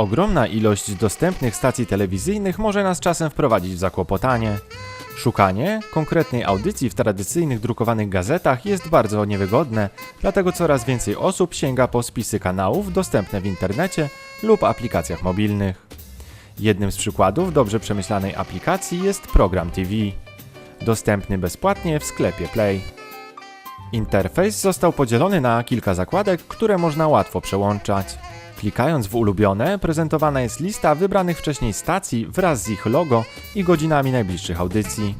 Ogromna ilość dostępnych stacji telewizyjnych może nas czasem wprowadzić w zakłopotanie. Szukanie konkretnej audycji w tradycyjnych drukowanych gazetach jest bardzo niewygodne, dlatego coraz więcej osób sięga po spisy kanałów dostępne w internecie lub aplikacjach mobilnych. Jednym z przykładów dobrze przemyślanej aplikacji jest program TV, dostępny bezpłatnie w sklepie Play. Interfejs został podzielony na kilka zakładek, które można łatwo przełączać. Klikając w ulubione, prezentowana jest lista wybranych wcześniej stacji wraz z ich logo i godzinami najbliższych audycji.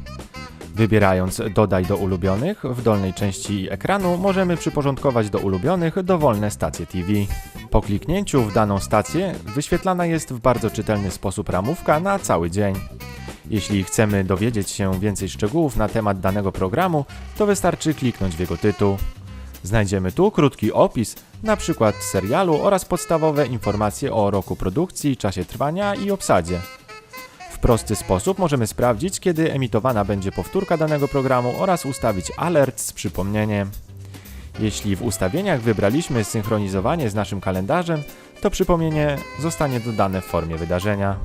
Wybierając Dodaj do ulubionych w dolnej części ekranu możemy przyporządkować do ulubionych dowolne stacje TV. Po kliknięciu w daną stację wyświetlana jest w bardzo czytelny sposób ramówka na cały dzień. Jeśli chcemy dowiedzieć się więcej szczegółów na temat danego programu, to wystarczy kliknąć w jego tytuł. Znajdziemy tu krótki opis, na przykład serialu oraz podstawowe informacje o roku produkcji, czasie trwania i obsadzie. W prosty sposób możemy sprawdzić, kiedy emitowana będzie powtórka danego programu oraz ustawić alert z przypomnieniem. Jeśli w ustawieniach wybraliśmy synchronizowanie z naszym kalendarzem, to przypomnienie zostanie dodane w formie wydarzenia.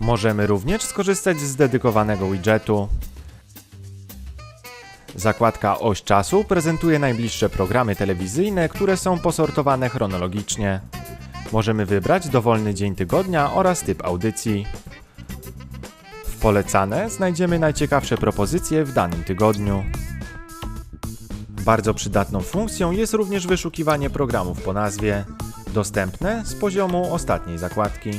Możemy również skorzystać z dedykowanego widgetu. Zakładka Oś czasu prezentuje najbliższe programy telewizyjne, które są posortowane chronologicznie. Możemy wybrać dowolny dzień tygodnia oraz typ audycji. W polecane znajdziemy najciekawsze propozycje w danym tygodniu. Bardzo przydatną funkcją jest również wyszukiwanie programów po nazwie, dostępne z poziomu ostatniej zakładki.